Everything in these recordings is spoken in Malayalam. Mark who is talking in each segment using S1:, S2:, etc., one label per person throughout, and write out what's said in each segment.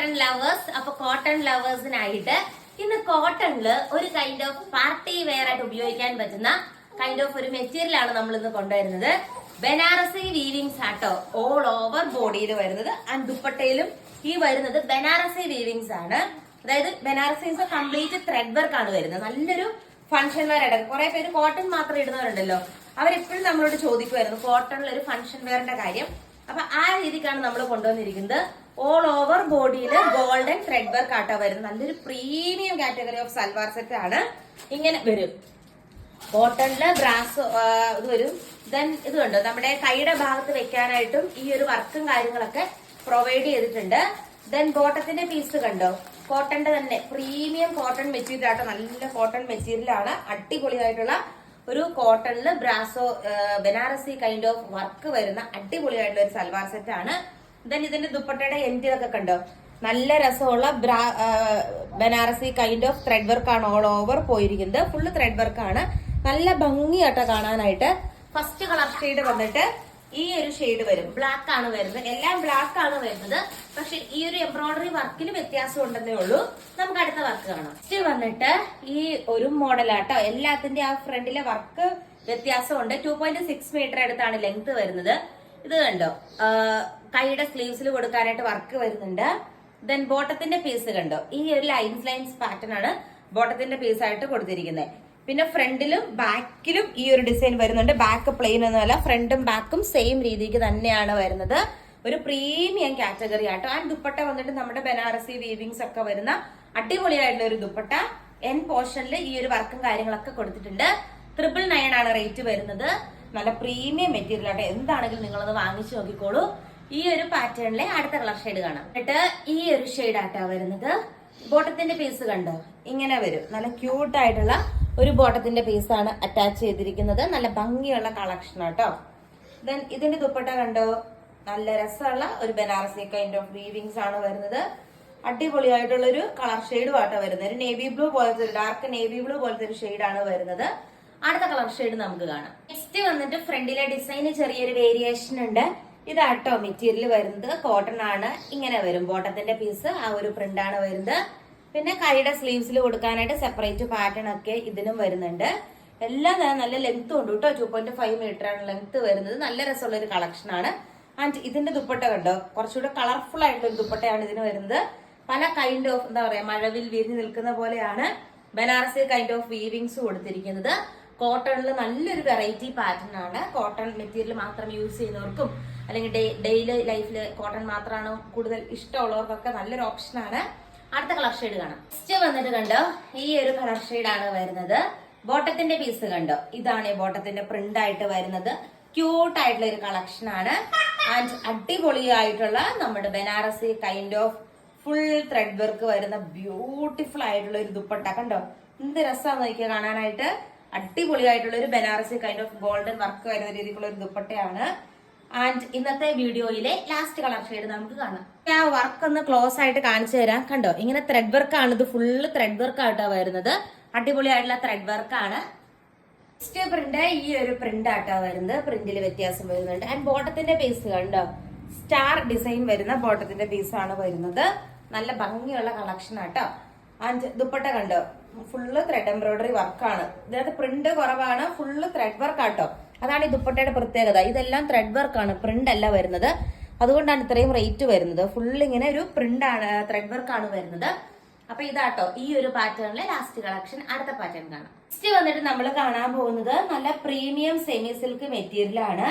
S1: കോട്ടൺ ലവേഴ്സ് അപ്പൊ കോട്ടൺ ലവേഴ്സിനായിട്ട് ഇന്ന് കോട്ടണിൽ ഒരു കൈൻഡ് ഓഫ് പാർട്ടി വെയർ ആയിട്ട് ഉപയോഗിക്കാൻ പറ്റുന്ന കൈൻഡ് ഓഫ് ഒരു മെറ്റീരിയൽ ആണ് നമ്മൾ ഇന്ന് കൊണ്ടുവരുന്നത്. ബനാറസി വീവിങ്സ് ആട്ടോ ഓൾ ഓവർ ബോഡിയിൽ വരുന്നത്. ആൻഡ് ദുപ്പട്ടയിലും ഈ വരുന്നത് ബനാറസി വീവിങ്സ് ആണ്. അതായത് ബനാറസീസ് കംപ്ലീറ്റ് ത്രെഡ് വർക്ക് ആണ് വരുന്നത്. നല്ലൊരു ഫംഗ്ഷൻ വെയർ ആയിട്ട്. കുറെ പേര് കോട്ടൺ മാത്രം ഇടുന്നവരുണ്ടല്ലോ. അവരെപ്പോഴും നമ്മളോട് ചോദിക്കുമായിരുന്നു കോട്ടണിൽ ഒരു ഫംഗ്ഷൻ വെയറിന്റെ കാര്യം. അപ്പൊ ആ രീതിക്കാണ് നമ്മൾ കൊണ്ടുവന്നിരിക്കുന്നത്. ഓൾ ഓവർ ബോഡിയിൽ ഗോൾഡൻ ത്രെഡ് വർക്ക് ആട്ടോ വരും നല്ലൊരു premium category of salwar set ആണ് ഇങ്ങനെ വരും. കോട്ടണിൽ ബ്രാസ് ഇത് വരും. ദെൻ ഇത് കണ്ടോ? നമ്മുടെ കൈയുടെ ഭാഗത്ത് വെക്കാനായിട്ടും ഈ ഒരു വർക്കും കാര്യങ്ങളൊക്കെ പ്രൊവൈഡ് ചെയ്തിട്ടുണ്ട്. ദെൻ ബോട്ടത്തിന്റെ പീസ് കണ്ടോ? കോട്ടന്റെ തന്നെ. പ്രീമിയം കോട്ടൺ മെറ്റീരിയൽ ആട്ടോ. നല്ല കോട്ടൺ മെറ്റീരിയൽ ആണ്. അടിപൊളിയായിട്ടുള്ള ഒരു കോട്ടണിൽ ബ്രാസോ ബനാറസി കൈൻഡ് ഓഫ് വർക്ക് വരുന്ന അടിപൊളിയായിട്ടുള്ള ഒരു സൽവാർ സെറ്റ് ആണ്. ദെൻ ഇതിന്റെ ദുപ്പട്ടയുടെ എൻഡ് ഇതൊക്കെ കണ്ടോ? നല്ല രസമുള്ള ബ്രാ Banarasi kind of thread work ആണ് ഓൾ ഓവർ പോയിരിക്കുന്നത്. ഫുള്ള് ത്രെഡ് വർക്ക് ആണ്. നല്ല ഭംഗിയാട്ടോ കാണാനായിട്ട്. ഫസ്റ്റ് കളർ ഷെയ്ഡ് വന്നിട്ട് ഈ ഒരു ഷെയ്ഡ് വരും. ബ്ലാക്ക് ആണ് വരുന്നത്. എല്ലാം ബ്ലാക്ക് ആണ് വരുന്നത്. പക്ഷെ ഈ ഒരു എംബ്രോയിഡറി വർക്കിൽ വ്യത്യാസം ഉണ്ടെന്നേ ഉള്ളൂ. നമുക്ക് അടുത്ത വർക്ക് കാണാം. നെക്സ്റ്റ് വന്നിട്ട് ഈ ഒരു മോഡലാട്ടോ എല്ലാത്തിന്റെ ആ ഫ്രണ്ടിലെ വർക്ക് വ്യത്യാസമുണ്ട്. ടു പോയിന്റ് സിക്സ് മീറ്റർ അടുത്താണ് ലെങ്ത് വരുന്നത്. ഇത് കണ്ടോ? കൈയുടെ സ്ലീവ്സിൽ കൊടുക്കാനായിട്ട് വർക്ക് വരുന്നുണ്ട്. ദെൻ ബോട്ടത്തിന്റെ പീസ് കണ്ടോ? ഈ ഒരു ലൈൻസ് ലൈൻസ് പാറ്റേൺ ആണ് ബോട്ടത്തിന്റെ പീസ് ആയിട്ട് കൊടുത്തിരിക്കുന്നത് പിന്നെ ഫ്രണ്ടിലും ബാക്കിലും ഈ ഒരു ഡിസൈൻ വരുന്നുണ്ട്. ബാക്ക് പ്ലെയിൻ ഒന്നുമല്ല ഫ്രണ്ടും ബാക്കും സെയിം രീതിക്ക് തന്നെയാണ് വരുന്നത്. ഒരു പ്രീമിയം കാറ്റഗറി ആട്ടോ. ആ ദുപ്പട്ട വന്നിട്ട് നമ്മുടെ ബനാറസി വീവിങ്സ് ഒക്കെ വരുന്ന അടിപൊളിയായിട്ടുള്ള ഒരു ദുപ്പട്ട. എൻ പോർഷനിൽ ഈ ഒരു വർക്കും കാര്യങ്ങളൊക്കെ കൊടുത്തിട്ടുണ്ട്. ട്രിപ്പിൾ നയൻ ആണ് റേറ്റ് വരുന്നത്. നല്ല പ്രീമിയം മെറ്റീരിയൽ ആട്ടെ. എന്താണെങ്കിലും നിങ്ങളത് വാങ്ങിച്ചു നോക്കിക്കോളൂ. ഈ ഒരു പാറ്റേണിലെ അടുത്ത കളർ ഷെയ്ഡ് കാണാം. എന്നിട്ട് ഈ ഒരു ഷെയ്ഡ് ആട്ടാ വരുന്നത്. ബോട്ടത്തിന്റെ പീസ് കണ്ടോ? ഇങ്ങനെ വരും. നല്ല ക്യൂട്ട് ആയിട്ടുള്ള ഒരു ബോട്ടത്തിന്റെ പീസാണ് അറ്റാച്ച് ചെയ്തിരിക്കുന്നത്. നല്ല ഭംഗിയുള്ള കളക്ഷൻ ആട്ടോ. ദെൻ ഇതിന്റെ ദുപ്പട്ട കണ്ടോ? നല്ല രസമുള്ള ഒരു ബനാറസി കൈൻഡ് ഓഫ് വീവിങ്സ് ആണ് വരുന്നത്. അടിപൊളിയായിട്ടുള്ള ഒരു കളർ ഷെയ്ഡും ആട്ടോ വരുന്നത്. ഒരു നേവി ബ്ലൂ പോലത്തെ ഒരു ഡാർക്ക് നേവി ബ്ലൂ പോലത്തെ ഒരു ഷെയ്ഡാണ് വരുന്നത്. അടുത്ത കളർ ഷെയ്ഡ് നമുക്ക് കാണാം. നെക്സ്റ്റ് വന്നിട്ട് ഫ്രണ്ടിലെ ഡിസൈന് ചെറിയൊരു വേരിയേഷൻ ഉണ്ട്. ഇത് ആട്ടോ മെറ്റീരിയൽ വരുന്നത്. കോട്ടൺ ആണ്. ഇങ്ങനെ വരും. ബോട്ടത്തിന്റെ പീസ് ആ ഒരു പ്രിന്റ് ആണ് വരുന്നത്. പിന്നെ കൈയുടെ സ്ലീവ്സിൽ കൊടുക്കാനായിട്ട് സെപ്പറേറ്റ് പാറ്റേൺ ഒക്കെ ഇതിനും വരുന്നുണ്ട്. എല്ലാം നല്ല ലെങ്ത് ഉണ്ട് കേട്ടോ. ടു പോയിന്റ് ഫൈവ് മീറ്റർ ആണ് ലെങ്ത് വരുന്നത്. നല്ല രസമുള്ള ഒരു കളക്ഷൻ ആണ്. ആൻഡ് ഇതിന്റെ ദുപ്പട്ട കണ്ടോ? കുറച്ചുകൂടെ കളർഫുൾ ആയിട്ടുള്ള ദുപ്പട്ടയാണ് ഇതിന് വരുന്നത്. പല കൈൻഡ് ഓഫ് എന്താ പറയാ മഴവിൽ വിരിഞ്ഞു നിൽക്കുന്ന പോലെയാണ് ബനാറസി കൈൻഡ് ഓഫ് വീവിങ്സ് കൊടുത്തിരിക്കുന്നത്. കോട്ടണിൽ നല്ലൊരു വെറൈറ്റി പാറ്റേൺ ആണ്. കോട്ടൺ മെറ്റീരിയൽ മാത്രം യൂസ് ചെയ്യുന്നവർക്കും അല്ലെങ്കിൽ ഡെയിലി ലൈഫിൽ കോട്ടൺ മാത്രമാണ് കൂടുതൽ ഇഷ്ടമുള്ളവർക്കൊക്കെ നല്ലൊരു ഓപ്ഷൻ ആണ്. അടുത്ത കളർ ഷെയ്ഡ് കാണാം. നെക്സ്റ്റ് വന്നിട്ട് കണ്ടോ? ഈ ഒരു കളർ ആണ് വരുന്നത്. ബോട്ടത്തിന്റെ പീസ് കണ്ടോ? ഇതാണ് ബോട്ടത്തിന്റെ പ്രിന്റ് ആയിട്ട് വരുന്നത്. ക്യൂട്ട് ആയിട്ടുള്ള ഒരു കളക്ഷൻ ആണ്. ആൻഡ് അടിപൊളിയായിട്ടുള്ള നമ്മുടെ Banarasi kind of full thread work വരുന്ന ബ്യൂട്ടിഫുൾ ആയിട്ടുള്ള ഒരു ദുപ്പട്ട. കണ്ടോ? എന്ത് രസമാണ് നോക്കിയാൽ കാണാനായിട്ട്. അടിപൊളിയായിട്ടുള്ള ഒരു Banarasi kind of golden work വരുന്ന രീതിക്കുള്ള ഒരു ദുപ്പട്ടയാണ്. ആൻഡ് ഇന്നത്തെ വീഡിയോയിലെ ലാസ്റ്റ് കളർ ഷെയ്ഡ് നമുക്ക് കാണാം. ഞാൻ വർക്ക് ഒന്ന് ക്ലോസ് ആയിട്ട് കാണിച്ചു തരാം. കണ്ടോ? ഇങ്ങനെ ത്രെഡ് വർക്ക് ആണ്. ഇത് ഫുള്ള് ത്രെഡ് വർക്ക് ആയിട്ടാണ് വരുന്നത്. അടിപൊളിയായിട്ടുള്ള ത്രെഡ് വർക്ക് ആണ്. നെക്സ്റ്റ് പ്രിന്റ് ഈ ഒരു പ്രിന്റ് ആട്ടാ വരുന്നത്. പ്രിന്റിൽ വ്യത്യാസം വരുന്നുണ്ട്. ആൻഡ് ബോട്ടത്തിന്റെ പീസ് കണ്ടോ? സ്റ്റാർ ഡിസൈൻ വരുന്ന ബോട്ടത്തിന്റെ പീസ് ആണ് വരുന്നത്. നല്ല ഭംഗിയുള്ള കളക്ഷൻ ആട്ടോ. ആൻഡ് ദുപ്പട്ട കണ്ടോ? ഫുള്ള് ത്രെഡ് എംബ്രോയിഡറി വർക്കാണ് ഇതിനകത്ത് പ്രിന്റ് കുറവാണ് ഫുള്ള് ത്രെഡ് വർക്ക് ആട്ടോ. അതാണ് ഈ ദുപ്പട്ടയുടെ പ്രത്യേകത. ഇതെല്ലാം ത്രെഡ് വർക്കാണ് പ്രിന്റ് അല്ല വരുന്നത്. അതുകൊണ്ടാണ് ഇത്രയും റേറ്റ് വരുന്നത്. ഫുള്ള് ഇങ്ങനെ ഒരു പ്രിന്റ് ആണ് ത്രെഡ് വർക്കാണ് വരുന്നത്. അപ്പൊ ഇതാട്ടോ ഈ ഒരു പാറ്റേണിലെ ലാസ്റ്റ് കളക്ഷൻ അടുത്ത പാറ്റേൺ കാണാം. നെക്സ്റ്റ് വന്നിട്ട് നമ്മൾ കാണാൻ പോകുന്നത് നല്ല പ്രീമിയം സെമി സിൽക്ക് മെറ്റീരിയൽ ആണ്.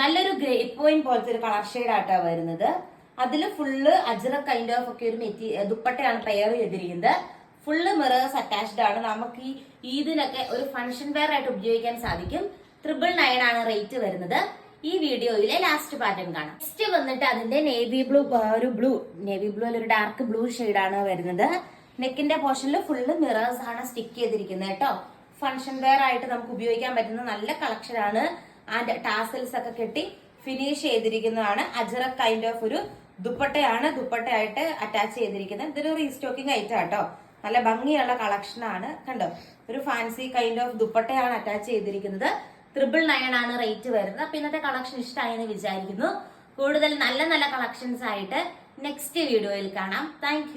S1: നല്ലൊരു ഗ്രേറ്റ് പോയിന്റ് പോലത്തെ ഒരു കളർ ഷെയ്ഡ് ആട്ടോ വരുന്നത്. അതിൽ ഫുള്ള് അജറ കൈൻഡ് ഓഫ് ഒക്കെ ഒരു മെറ്റി ദുപ്പട്ടയാണ് പെയർ ചെയ്തിരിക്കുന്നത്. ഫുള്ള് മിറേഴ്സ് അറ്റാച്ച്ഡ് ആണ്. നമുക്ക് ഈ ഈദിനൊക്കെ ഒരു ഫംഗ്ഷൻ വെയർ ആയിട്ട് ഉപയോഗിക്കാൻ സാധിക്കും. ട്രിപ്പിൾ നയൻ ആണ് റേറ്റ് വരുന്നത്. ഈ വീഡിയോയിലെ ലാസ്റ്റ് പാറ്റേൺ കാണാം. നെക്സ്റ്റ് വന്നിട്ട് അതിന്റെ നേവി ബ്ലൂ ഒരു ബ്ലൂ നേവി ബ്ലൂ ഒരു ഡാർക്ക് ബ്ലൂ ആണ് വരുന്നത്. നെക്കിന്റെ പോർഷനിൽ ഫുള്ള് മിറേഴ്സ് ആണ് സ്റ്റിക്ക് ചെയ്തിരിക്കുന്നത് കേട്ടോ. ഫംഗ്ഷൻ വെയർ ആയിട്ട് നമുക്ക് ഉപയോഗിക്കാൻ പറ്റുന്ന നല്ല കളക്ഷൻ ആണ്. ആൻഡ് ടാസൽസ് ഒക്കെ കെട്ടി ഫിനിഷ് ചെയ്തിരിക്കുന്നതാണ്. അജറ കൈൻഡ് ഓഫ് ഒരു ദുപ്പട്ടയാണ്. ദുപ്പട്ടയായിട്ട് അറ്റാച്ച് ചെയ്തിരിക്കുന്നത്. ഇതൊരു റീസ്റ്റോക്കിംഗ് ഐറ്റം കേട്ടോ നല്ല ഭംഗിയുള്ള കളക്ഷൻ ആണ്. കണ്ടോ? ഒരു ഫാൻസി കൈൻഡ് ഓഫ് ദുപ്പട്ടയാണ് അറ്റാച്ച് ചെയ്തിരിക്കുന്നത്. ട്രിപ്പിൾ നയൻ ആണ് റേറ്റ് വരുന്നത്. അപ്പൊ ഇന്നത്തെ കളക്ഷൻ ഇഷ്ടമായി എന്ന് വിചാരിക്കുന്നു. കൂടുതൽ നല്ല നല്ല കളക്ഷൻസ് ആയിട്ട് നെക്സ്റ്റ് വീഡിയോയിൽ കാണാം. താങ്ക്